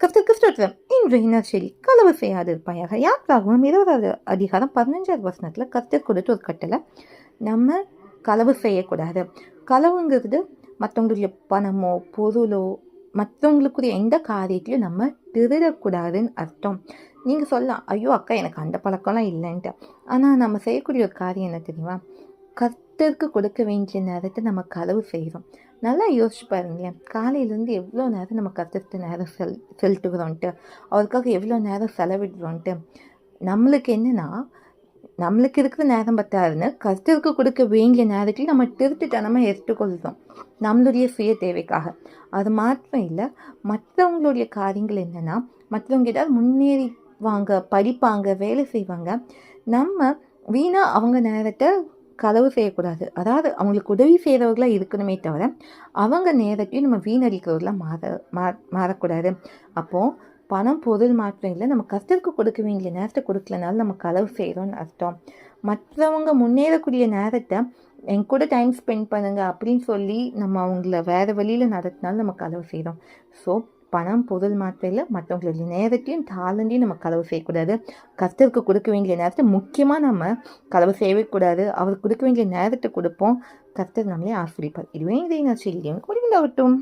கர்த்தர் கிறிஸ்தவம் இன்றைய நற்செய்தி களவு செய்யாது இருப்பாயாக யாத்ராகவும் இருபதாவது அதிகாரம் பதினஞ்சாவது வசனத்தில் கர்த்தர் கொடுத்து ஒரு கட்டளை. நம்ம களவு செய்யக்கூடாது. களவுங்கிறது மற்றவங்களுடைய பணமோ பொருளோ மற்றவங்களுக்குரிய எந்த காரியத்திலையும் நம்ம திருடக்கூடாதுன்னு அர்த்தம். நீங்கள் சொல்லலாம் ஐயோ அக்கா எனக்கு அந்த பழக்கம்லாம் இல்லைன்ட்டு. ஆனால் நம்ம செய்யக்கூடிய ஒரு காரியம் என்ன தெரியுமா? கர்த்தருக்கு கொடுக்க வேண்டிய நேரத்தை நம்ம களவு செய்கிறோம். நல்லா யோசிச்சு பாருங்களேன். காலையிலேருந்து எவ்வளோ நேரம் நம்ம கற்றுட்டு நேரம் செல் செலுத்துகிறோன்ட்டு அவருக்காக எவ்வளோ நேரம் செலவிடுறோன்ட்டு நம்மளுக்கு என்னென்னா நம்மளுக்கு இருக்கிற நேரம் பத்தாதுன்னு கர்த்தருக்கு கொடுக்க வேண்டிய நேரத்தில் நம்ம திருட்டுத்தனமாக எடுத்துக்கொள்கிறோம். நம்மளுடைய சுய தேவைக்காக. அது மாத்திரம் இல்லை மற்றவங்களுடைய காரியங்கள் என்னென்னா மற்றவங்க ஏதாவது முன்னேறிவாங்க படிப்பாங்க வேலை செய்வாங்க நம்ம வீணாக அவங்க நேரத்தை களவு செய்யக்கூடாது. அதாவது அவங்களுக்கு உதவி செய்கிறவர்களாக இருக்கணுமே தவிர அவங்க நேரத்தையும் நம்ம வீணடிக்கிறவர்களாக மாற மா மாறக்கூடாது. அப்போது பணம் பொருள் மாற்றம் இல்லை நம்ம கஷ்டத்துக்கு கொடுக்க வேண்டிய நேரத்தை கொடுக்கலனாலும் நம்ம கலவு செய்கிறோம்னு அர்த்தம். மற்றவங்க முன்னேறக்கூடிய நேரத்தை என் கூட டைம் ஸ்பெண்ட் பண்ணுங்கள் அப்படின்னு சொல்லி நம்ம அவங்கள வேறு வழியில் நடத்தினாலும் நம்ம களவு செய்கிறோம் ஸோ பணம் பொருள் மாத்திரம் இல்லை மற்றவங்களுடைய நேரத்தையும் டேலண்ட்டையும் நம்ம கலவு செய்யக்கூடாது. கஷ்டத்துக்கு கொடுக்க வேண்டிய நேரத்தை முக்கியமாக நம்ம கலவு செய்யவே கூடாது அவருக்கு கொடுக்க வேண்டிய நேரத்தை கொடுப்போம். கர்த்தர் நம்மளே ஆசிரிப்பார் இதுவே இதை நான் செய்யும் கொடுங்களாகட்டும்